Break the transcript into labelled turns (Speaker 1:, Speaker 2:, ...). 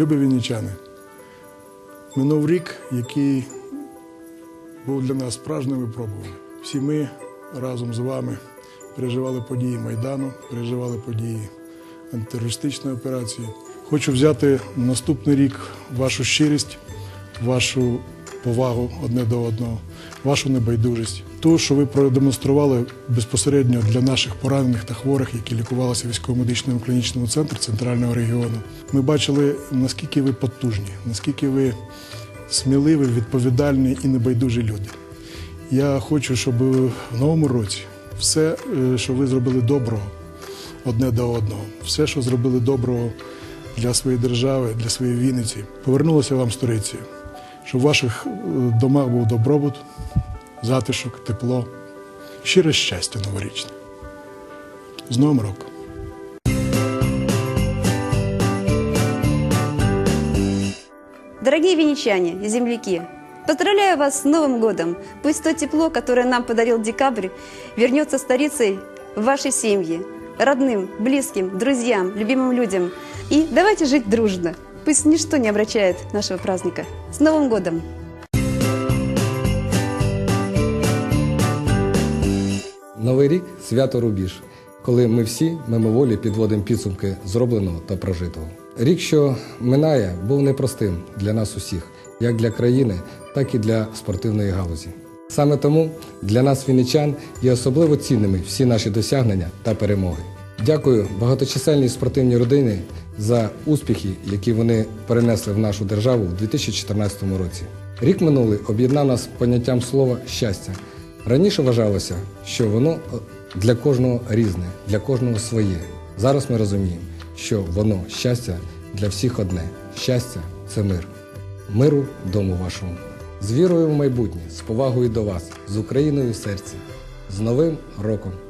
Speaker 1: Любі вінничани, минув рік, який був для нас справжнім випробуванням. Всі ми разом з вами переживали події Майдану, переживали події антитерористичної операції. Хочу взяти на наступний рік вашу щирість, вашу повагу одне до одного, вашу небайдужість. Ту, що ви продемонстрували безпосередньо для наших поранених та хворих, які лікувалися військово-медичному клінічному центрі центрального регіону. Ми бачили, наскільки ви потужні, наскільки ви сміливі, відповідальні і небайдужі люди. Я хочу, щоб в новому році все, е, що ви зробили доброго одне до одного, все, що зробили доброго для своєї держави, для своєї Вінниці, повернулося вам з Туреції, щоб в ваших домах був добробут, затишок, тепло, щире щастя новорічне. З Новим роком!
Speaker 2: Дорогие венечане земляки, поздравляю вас с Новым годом! Пусть то тепло, которое нам подарил декабрь, вернется старицей в вашей семьи, родным, близким, друзьям, любимым людям. И давайте жить дружно. Пусть ничто не обращает нашего праздника. С Новым годом!
Speaker 3: Новий рік свято Рубіж, коли ми всі мимоволі підводимо підсумки зробленого та прожитого. Рік, що минає, був непростим для нас усіх, як для країни, так і для спортивної галузі. Саме тому для нас, вінничан, є особливо цінними всі наші досягнення та перемоги. Дякую багаточисельній спортивній родині за успіхи, які вони перенесли в нашу державу у 2014 році. Рік минулий об'єднав нас поняттям слова щастя. Раніше вважалося, що воно е, для кожного різне, для кожного своє. Зараз ми розуміємо, що воно щастя для всіх одне. Щастя це мир. Миру дому вашому. З вірою в майбутнє, з повагою до вас, з Україною в серці. З Новим роком!